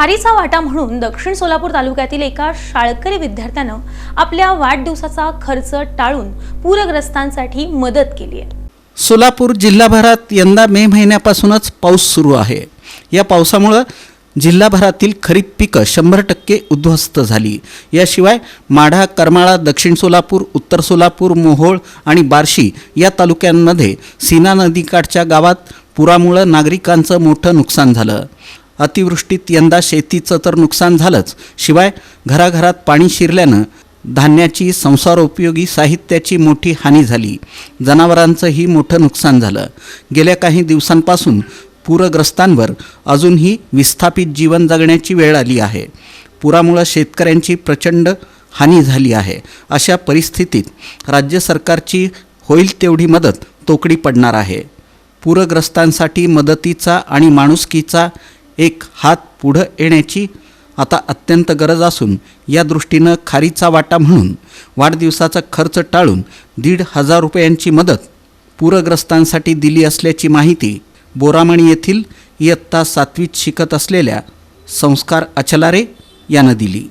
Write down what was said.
खारीचा वाटा म्हणून दक्षिण सोलापूर तालुक्यातील एका शाळकरी विद्यार्थ्यानं आपल्या वाढदिवसाचा खर्च टाळून पूरग्रस्तांसाठी मदत केली आहे. सोलापूर जिल्हाभरात यंदा मे महिन्यापासूनच पाऊस सुरू आहे. या पावसामुळं जिल्हाभरातील खरीप पिकं शंभर टक्के उद्ध्वस्त झाली. याशिवाय माढा करमाळा दक्षिण सोलापूर उत्तर सोलापूर मोहोळ आणि बार्शी या तालुक्यांमध्ये सीना नदीकाठच्या गावात पुरामुळं नागरिकांचं मोठं नुकसान झालं. अतिवृष्टीत यंदा शेतीचं तर नुकसान झालंच. शिवाय घराघरात पाणी शिरल्यानं धान्याची संसारोपयोगी साहित्याची मोठी हानी झाली. जनावरांचंही मोठं नुकसान झालं. गेल्या काही दिवसांपासून पूरग्रस्तांवर अजूनही विस्थापित जीवन जगण्याची वेळ आली आहे. पुरामुळं शेतकऱ्यांची प्रचंड हानी झाली आहे. अशा परिस्थितीत राज्य सरकारची होईल तेवढी मदत तोकडी पडणार आहे. पूरग्रस्तांसाठी मदतीचा आणि माणुसकीचा एक हात पुढं येण्याची आता अत्यंत गरज असून या दृष्टीनं खारीचा वाटा म्हणून वाढदिवसाचा खर्च टाळून दीड हजार रुपयांची मदत पूरग्रस्तांसाठी दिली असल्याची माहिती बोरामणी येथील इयत्ता सातवीत शिकत असलेल्या संस्कार अचलारे यानं दिली.